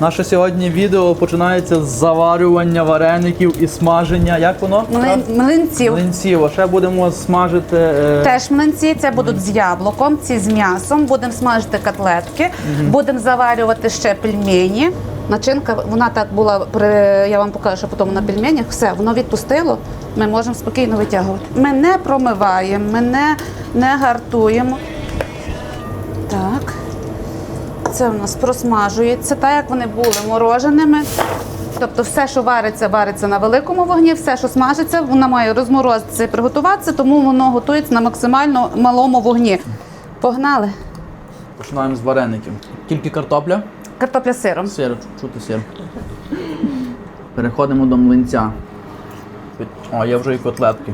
Наше сьогодні відео починається з заварювання вареників і смаження. Як воно? Млин, млинців. Млинців. А ще будемо смажити. е, Теж млинці, це будуть з яблуком, ці з м'ясом. Будемо смажити котлетки, будемо заварювати ще пельмені. Начинка, вона так була, при, я вам покажу, що потім на пельменях. Все, воно відпустило, ми можемо спокійно витягувати. Ми не промиваємо, ми не, не гартуємо. Так. Це у нас просмажується, так як вони були мороженими. Тобто все, що вариться, вариться на великому вогні, все, що смажиться, воно має розморозитися і приготуватися, тому воно готується на максимально малому вогні. Погнали. Починаємо з вареників. Тільки картопля, Картопля з сиром. сир, чути сир. Переходимо до млинця. О, є вже і котлетки.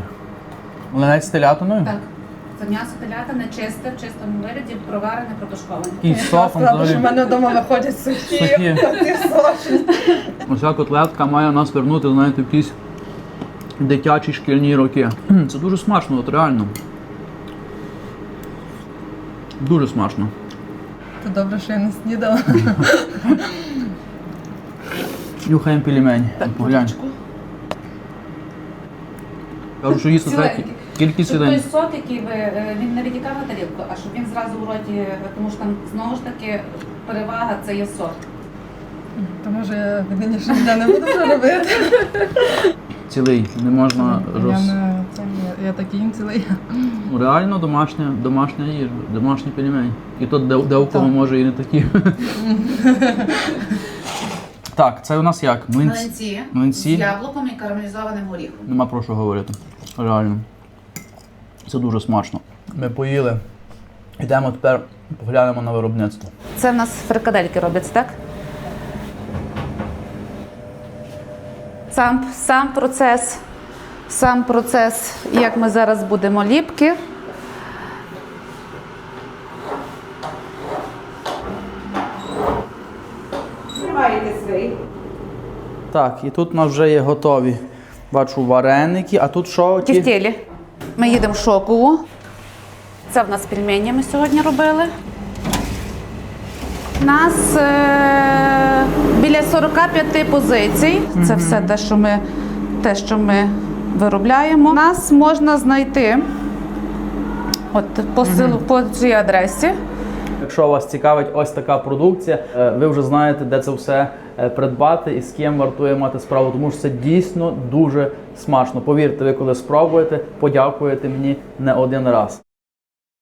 Млинець з телятиною? Так. Це м'ясо телятини чисте, в чистому вигляді, проварене, протушковане. І з соусом Правда, що в мене вдома виходять сухі. Сухі. Оця котлетка має нас вернути, знаєте, в якісь дитячі шкільні роки. Це дуже смачно, от реально. Дуже смачно. То добре, що я не снідала. Нюхаємо пельмені. Поглянь. Кажу, що їсти треба Ціленький. Кількість Щоб той сок, який ви е, він не відтікав на тарілку, а щоб він зразу в роті, е, тому що там знову ж таки перевага це є сок. То може я від нинішнього дня не буду вже робити. Цілий. Не можна Я не це я, я такий їм цілий. Реально домашня, домашня їжа, домашні пельмені. І тут де, де у кого Так. може і не такі. так, це у нас як? Млинці, Млинці. з яблуком і карамелізованим горіхом. Нема про що говорити. Реально. Це дуже смачно. Ми поїли. Йдемо тепер поглянемо на виробництво. Це в нас фрикадельки робляться, так? Сам, сам процес, сам процес, як ми зараз будемо ліпки. Так, і тут у нас вже є готові. Бачу вареники, а тут що? ті? Ми їдемо в Шокову. Це в нас пельмені ми сьогодні робили. У Нас е- біля 45 позицій. Це все те, що ми, те, що ми виробляємо. Нас можна знайти от, по, сил, по цій адресі. Якщо вас цікавить ось така продукція, е, ви вже знаєте, де це все е, придбати і з ким вартує мати справу, тому що це дійсно дуже смачно. Повірте, ви коли спробуєте, подякуєте мені не один раз.